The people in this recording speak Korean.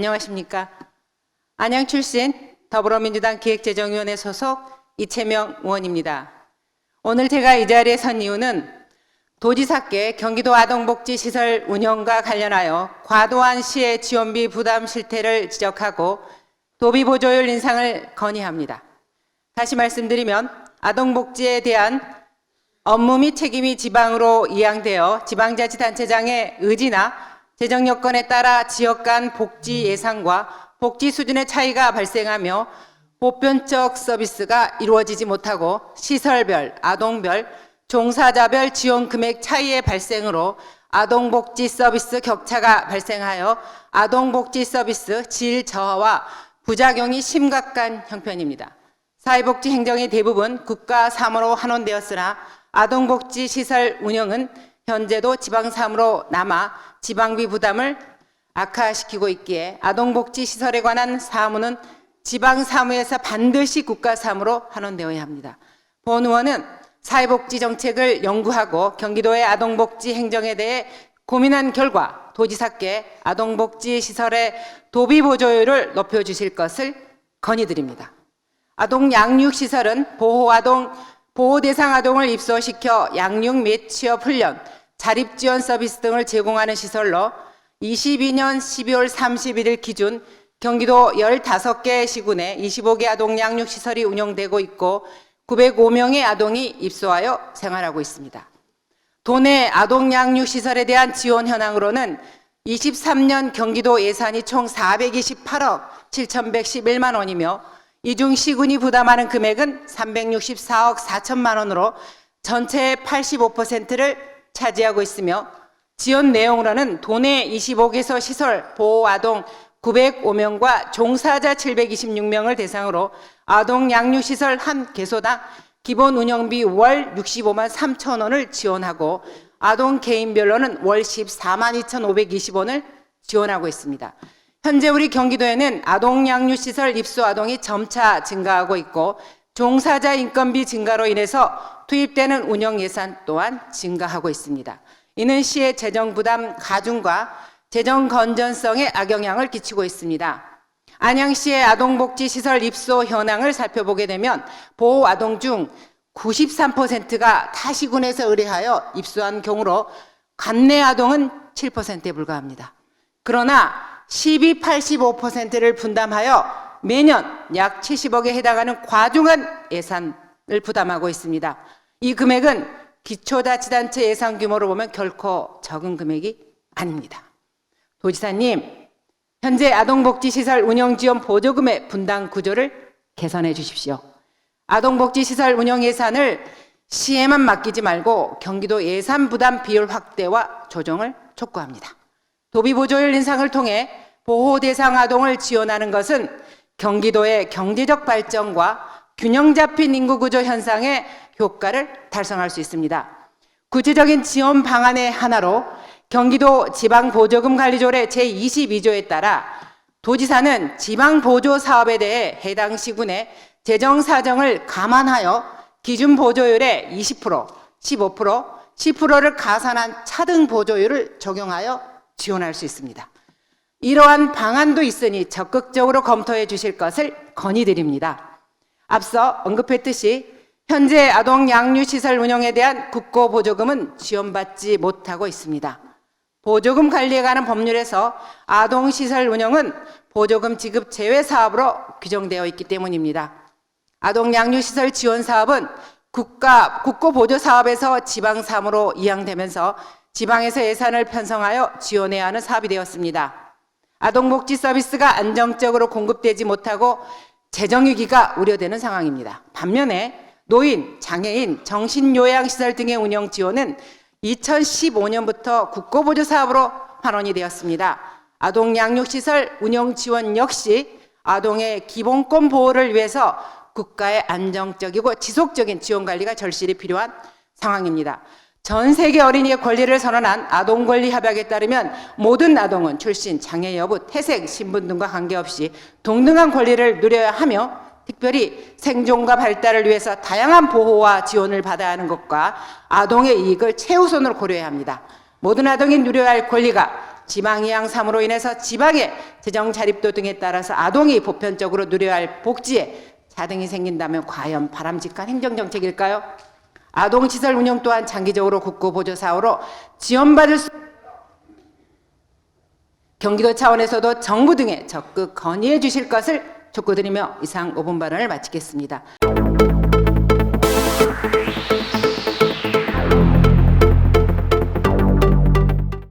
안녕하십니까. 안양 출신 더불어민주당 기획재정위원회 소속 이채명 의원입니다. 오늘 제가 이 자리에 선 이유는 도지사께 경기도 아동복지시설 운영과 관련하여 과도한 시의 지원비 부담 실태를 지적하고 도비 보조율 인상을 건의합니다. 다시 말씀드리면 아동복지에 대한 업무 및 책임이 지방으로 이양되어 지방자치단체장의 의지나 재정 여건에 따라 지역 간 복지 예산과 복지 수준의 차이가 발생하며 보편적 서비스가 이루어지지 못하고 시설별, 아동별, 종사자별 지원 금액 차이의 발생으로 아동복지 서비스 격차가 발생하여 아동복지 서비스 질 저하와 부작용이 심각한 형편입니다. 사회복지 행정의 대부분 국가 사무로 환원되었으나 아동복지 시설 운영은 현재도 지방 사무로 남아 지방비 부담을 악화시키고 있기에 아동복지 시설에 관한 사무는 지방 사무에서 반드시 국가 사무로 환원되어야 합니다. 본 의원은 사회복지 정책을 연구하고 경기도의 아동복지 행정에 대해 고민한 결과 도지사께 아동복지 시설의 도비 보조율을 높여 주실 것을 건의드립니다. 아동 양육 시설은 보호 아동 보호 대상 아동을 입소시켜 양육 및 취업 훈련, 자립 지원 서비스 등을 제공하는 시설로 22년 12월 31일 기준 경기도 15개 시군에 25개 아동 양육 시설이 운영되고 있고 905명의 아동이 입소하여 생활하고 있습니다. 도내 아동 양육 시설에 대한 지원 현황으로는 23년 경기도 예산이 총 428억 7,111만 원이며 이중 시군이 부담하는 금액은 364억 4천만 원으로 전체의 85%를 차지하고 있으며 지원 내용으로는 도내 25개소 시설 보호 아동 905명과 종사자 726명을 대상으로 아동 양육 시설 한 개소당 기본 운영비 월 65만 3천 원을 지원하고 아동 개인별로는 월 14만 2,520원을 지원하고 있습니다. 현재 우리 경기도에는 아동 양육 시설 입소 아동이 점차 증가하고 있고 종사자 인건비 증가로 인해서 투입되는 운영 예산 또한 증가하고 있습니다. 이는 시의 재정 부담 가중과 재정 건전성에 악영향을 끼치고 있습니다. 안양시의 아동복지 시설 입소 현황을 살펴보게 되면 보호 아동 중 93%가 타시군에서 의뢰하여 입소한 경우로 관내 아동은 7%에 불과합니다. 그러나 12, 85%를 분담하여 매년 약 70억에 해당하는 과중한 예산을 부담하고 있습니다. 이 금액은 기초자치단체 예산 규모로 보면 결코 적은 금액이 아닙니다. 도지사님, 현재 아동복지시설 운영지원 보조금의 분당 구조를 개선해 주십시오. 아동복지시설 운영 예산을 시에만 맡기지 말고 경기도 예산 부담 비율 확대와 조정을 촉구합니다. 도비보조율 인상을 통해 보호 대상 아동을 지원하는 것은 경기도의 경제적 발전과 균형 잡힌 인구 구조 현상의 효과를 달성할 수 있습니다. 구체적인 지원 방안의 하나로 경기도 지방보조금 관리조례 제22조에 따라 도지사는 지방보조 사업에 대해 해당 시군의 재정 사정을 감안하여 기준 보조율의 20%, 15%, 10%를 가산한 차등 보조율을 적용하여 지원할 수 있습니다. 이러한 방안도 있으니 적극적으로 검토해 주실 것을 건의드립니다. 앞서 언급했듯이 현재 아동 양육 시설 운영에 대한 국고 보조금은 지원받지 못하고 있습니다. 보조금 관리에 관한 법률에서 아동 시설 운영은 보조금 지급 제외 사업으로 규정되어 있기 때문입니다. 아동 양육 시설 지원 사업은 국가 국고 보조 사업에서 지방 사무로 이양되면서 지방에서 예산을 편성하여 지원해야 하는 사업이 되었습니다. 아동복지 서비스가 안정적으로 공급되지 못하고 재정 위기가 우려되는 상황입니다. 반면에 노인, 장애인, 정신요양시설 등의 운영 지원은 2015년부터 국고보조 사업으로 환원이 되었습니다. 아동 양육시설 운영 지원 역시 아동의 기본권 보호를 위해서 국가의 안정적이고 지속적인 지원 관리가 절실히 필요한 상황입니다. 전 세계 어린이의 권리를 선언한 아동 권리 협약에 따르면 모든 아동은 출신, 장애 여부, 태생, 신분 등과 관계없이 동등한 권리를 누려야 하며 특별히 생존과 발달을 위해서 다양한 보호와 지원을 받아야 하는 것과 아동의 이익을 최우선으로 고려해야 합니다. 모든 아동이 누려야 할 권리가 지방이양 3으로 인해서 지방의 재정 자립도 등에 따라서 아동이 보편적으로 누려야 할 복지에 자등이 생긴다면 과연 바람직한 행정정책일까요? 아동시설 운영 또한 장기적으로 국고 보조 사업으로 지원받을 수 경기도 차원에서도 정부 등에 적극 건의해 주실 것을 촉구드리며 이상 5분 발언을 마치겠습니다.